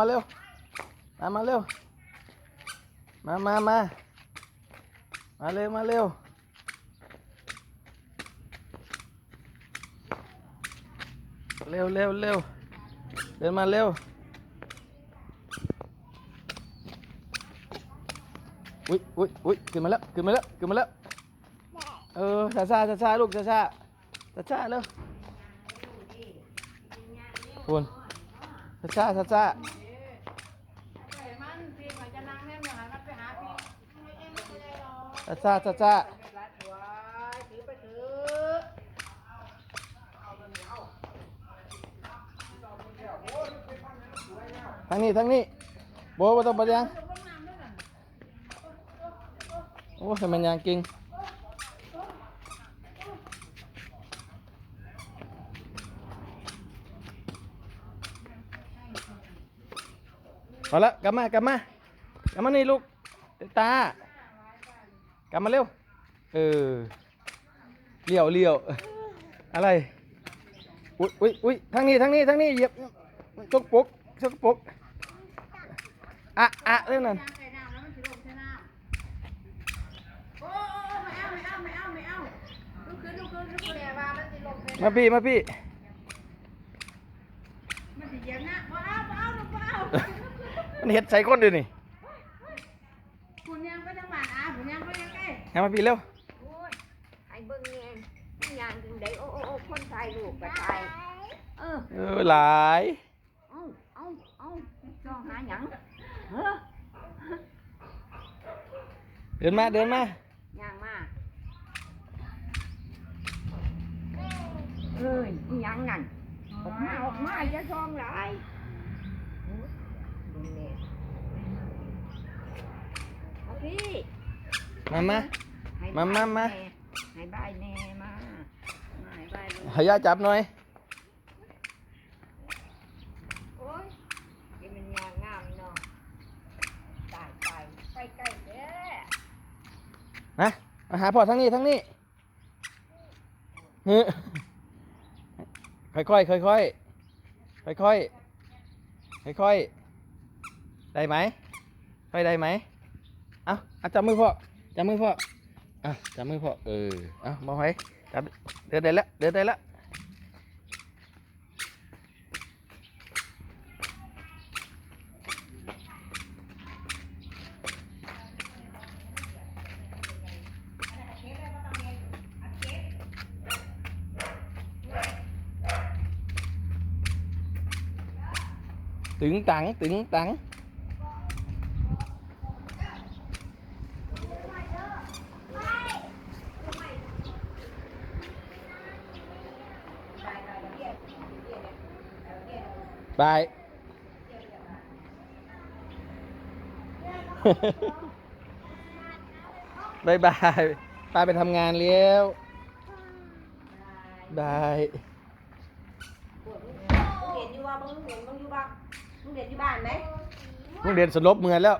มาเร็ว มา มาเร็ว มา มา มา มาเร็ว มาเร็ว เร็วเร็วเร็วเดินมาเร็ว อุ้ยอุ้ยอุ้ยขึ้นมาแล้ว ขึ้นมาแล้ว ขึ้นมาแล้ว เออช้าช้าช้าช้าลูกช้าช้าช้าช้าเร็วคุณช้าช้าช้าช้า มันพี่มันจะนั่งแน่นอย่างนั้นมันไปหาพี่ ช้าช้าช้าช้ารัดหัวถือไปถือทางนี้ทางนี้โบบ่ต้องไปยังโอ้ทำไมยังกิงเอาละกลับมากลับมากลับมานี่ลูกตา กลับมาเร็ว เออเลี้ยวเลี้ยวอะไร อุ้ยอุ้ยอุ้ยทางนี้ทางนี้ทางนี้เหยียบชกปกชกปกอะอะเรื่องนั้นมาพี่มาพี่มันเห็ดใส่ก้นดูนี่ ยังไงให้มาพี่เร็วโอ้ยให้เบิ่งแน่มันยางจังไดโอ้โอ้โอ้คนถ่ายรูปก็ถ่ายเออเออหลายเอาเอาเอาจ้องหาหยังเฮ้อเดินมาเดินมาย่างมาเอ้ยอีหยังนั่นออกมาออกมาอย่าซองหลายโอ้ยเบิ่งแน่เอาพี่ มามามามามาให้บายแน่มาให้บายให้าจับหน่อยนมาะมาหาพ่อทั้งนี้ทั้งนี้เฮ้ค่อยค่อยค่อยค่อยค่อยค่อยค่อยได้ไหมค่อยได้ไหมเอาเอาจับมือพ่อ จับมือพ่ออะจับมือพ่อเออเอามาไว้จับเดินได้แล้วเดินได้แล้วตึงตังตึงตัง บาย บายบายป้าไปทำงานเลี้ยวบายมึงเห็นอยู่ว่ามึงเห็นมึงอยู่บ้านมึงเห็นอยู่บ้านไหมมึงเรียนสลบเหมือนแล้ว